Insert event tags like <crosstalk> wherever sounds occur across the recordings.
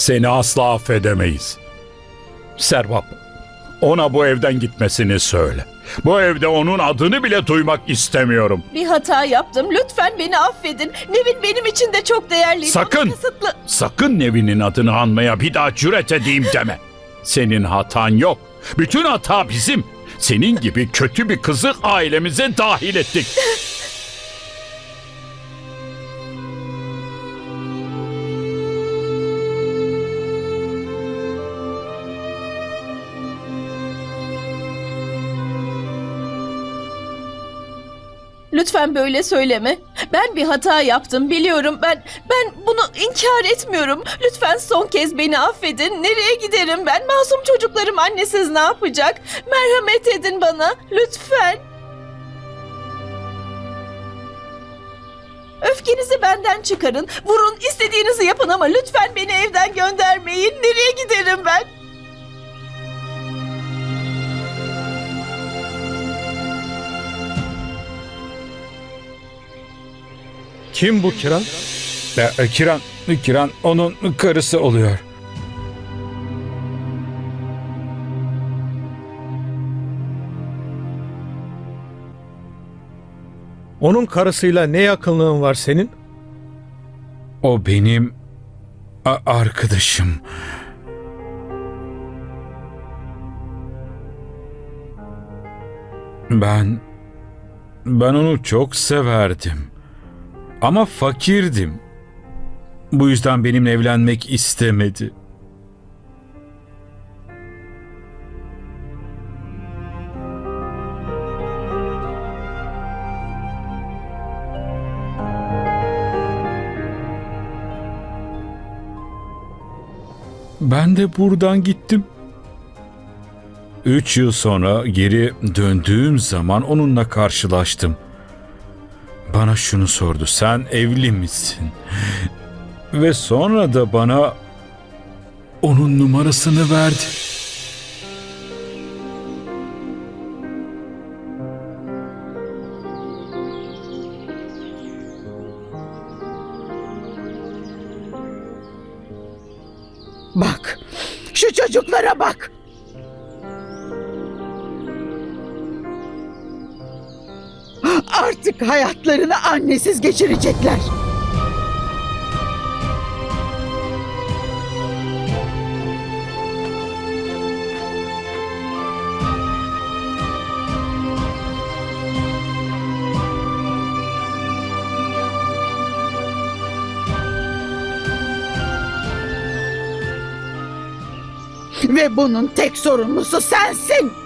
Seni asla affedemeyiz. Servap, ona bu evden gitmesini söyle. Bu evde onun adını bile duymak istemiyorum. Bir hata yaptım. Lütfen beni affedin. Nevin benim için de çok değerliydi. Sakın! Ama. Sakın Nevin'in adını anmaya bir daha cüret edeyim deme. Senin hatan yok. Bütün hata bizim. Senin gibi kötü bir kızı ailemize dahil ettik. <laughs> Lütfen böyle söyleme. Ben bir hata yaptım biliyorum. Ben ben bunu inkar etmiyorum. Lütfen son kez beni affedin. Nereye giderim ben? Masum çocuklarım annesiz ne yapacak? Merhamet edin bana. Lütfen. Öfkenizi benden çıkarın. Vurun, istediğinizi yapın ama lütfen beni evden göndermeyin. Nereye giderim ben? Kim bu Kiran? Ya, e, Kiran, Kiran onun karısı oluyor. Onun karısıyla ne yakınlığın var senin? O benim arkadaşım. Ben ben onu çok severdim. Ama fakirdim. Bu yüzden benimle evlenmek istemedi. Ben de buradan gittim. Üç yıl sonra geri döndüğüm zaman onunla karşılaştım. Bana şunu sordu. Sen evli misin? Ve sonra da bana onun numarasını verdi. Bak, şu çocuklara bak. Artık hayatlarını annesiz geçirecekler. Ve bunun tek sorumlusu sensin.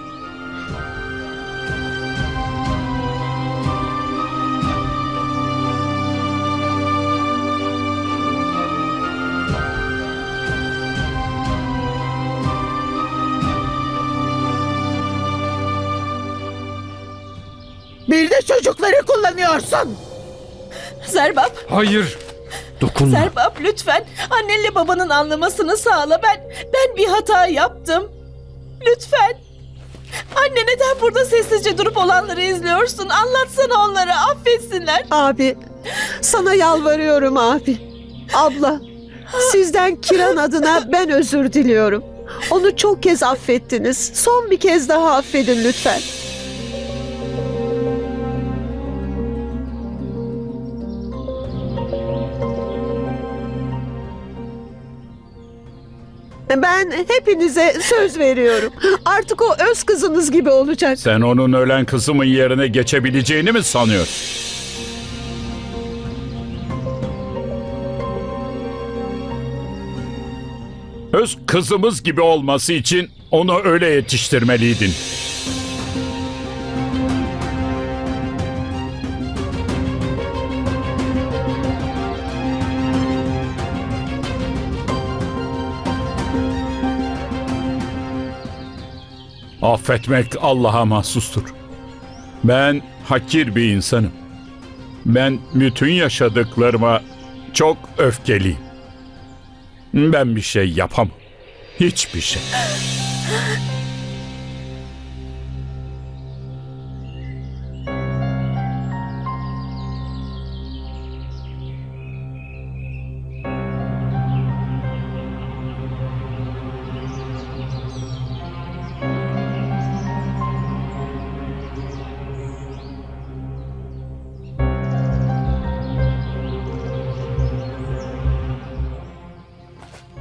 Bir de çocukları kullanıyorsun. Zerbap, Hayır. Dokunma. Zerbap lütfen annenle babanın anlamasını sağla. Ben ben bir hata yaptım. Lütfen. Anne neden burada sessizce durup olanları izliyorsun? Anlatsana onlara, affetsinler. Abi, sana yalvarıyorum abi. Abla, sizden Kiran adına ben özür diliyorum. Onu çok kez affettiniz. Son bir kez daha affedin lütfen. Ben hepinize söz veriyorum. Artık o öz kızınız gibi olacak. Sen onun ölen kızımın yerine geçebileceğini mi sanıyorsun? Öz kızımız gibi olması için onu öyle yetiştirmeliydin. Affetmek Allah'a mahsustur. Ben hakir bir insanım. Ben bütün yaşadıklarıma çok öfkeliyim. Ben bir şey yapamam. Hiçbir şey. <laughs>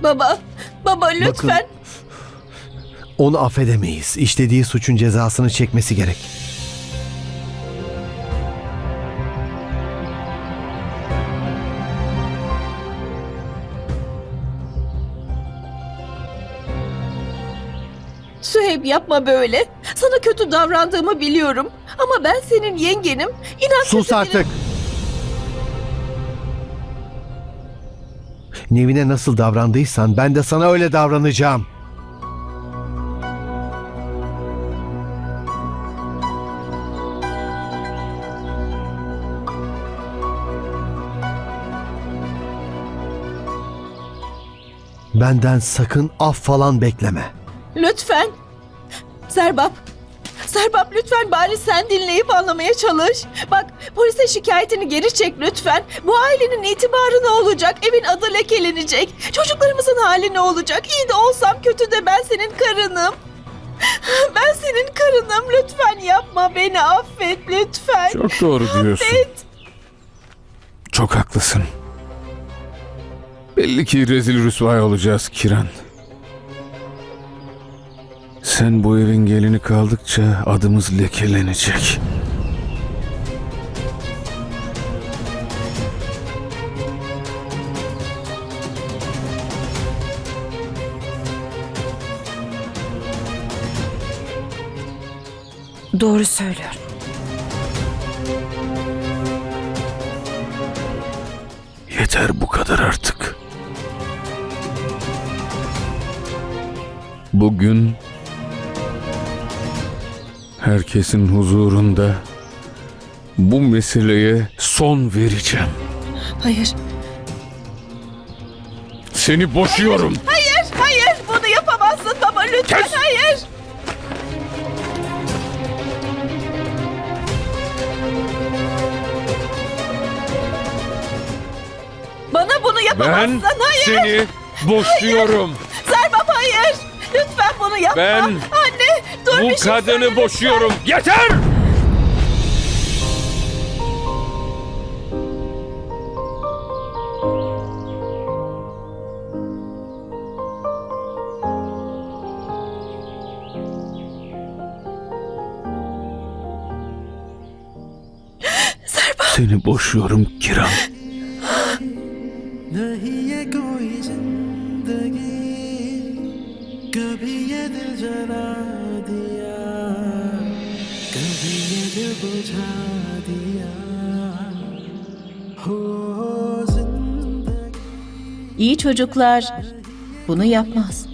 Baba, baba lütfen. Onu affedemeyiz. İşlediği suçun cezasını çekmesi gerek. Süheyb yapma böyle. Sana kötü davrandığımı biliyorum. Ama ben senin yengenim. İnan Sus kötü biri- Nevine nasıl davrandıysan ben de sana öyle davranacağım. Benden sakın af falan bekleme. Lütfen. Serbap. Serbap lütfen bari sen dinleyip anlamaya çalış. Bak polise şikayetini geri çek lütfen. Bu ailenin itibarı ne olacak? Evin adı lekelenecek. Çocuklarımızın hali ne olacak? İyi de olsam kötü de ben senin karınım. Ben senin karınım. Lütfen yapma beni affet lütfen. Çok doğru diyorsun. Affet. Çok haklısın. Belli ki rezil rüsvay olacağız Kiran. Sen bu evin gelini kaldıkça adımız lekelenecek. Doğru söylüyor. Yeter bu kadar artık. Bugün herkesin huzurunda bu meseleye son vereceğim. Hayır. Seni boşuyorum. Hayır. Hayır. Bunu yapamazsın baba. Lütfen. Kes. Hayır. Bana bunu yapamazsın. Ben Hayır. seni boşuyorum. Serbap hayır. Lütfen bunu yapma. Ben Anne dur bir Bu şey söyle kadını lütfen. boşuyorum. Yeter! Serbap. Seni boşuyorum Kiran. नहीं ये कोई जला दिया कभी ये दिल बुझा दिया हो जिंदगी İyi çocuklar bunu yapmaz.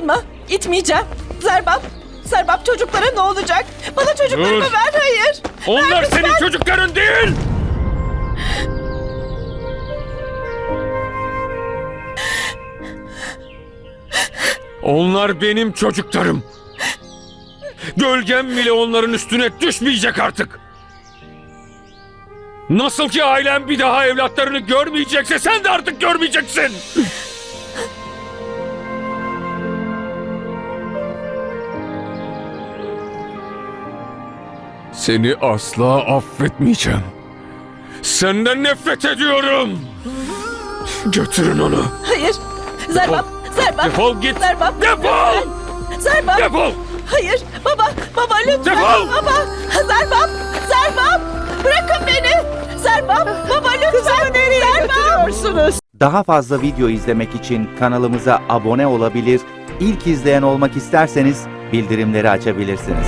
Dokunma. Gitmeyeceğim. Zerbap. Zerbap çocuklara ne olacak? Bana çocuklarımı Dur. ver. Hayır. Onlar senin çocukların değil. Onlar benim çocuklarım. Gölgem bile onların üstüne düşmeyecek artık. Nasıl ki ailem bir daha evlatlarını görmeyecekse sen de artık görmeyeceksin. Seni asla affetmeyeceğim. Senden nefret ediyorum. Götürün onu. Hayır. Zerbap. Zerbap. Defol git. Zerbap. Defol. Zerbap. Defol. Hayır. Baba. Baba lütfen. Defol. Baba. Zerbap. Zerbap. Bırakın beni. Zerbap. Baba lütfen. Kızımı nereye Zerbap. götürüyorsunuz? Daha fazla video izlemek için kanalımıza abone olabilir, ilk izleyen olmak isterseniz bildirimleri açabilirsiniz.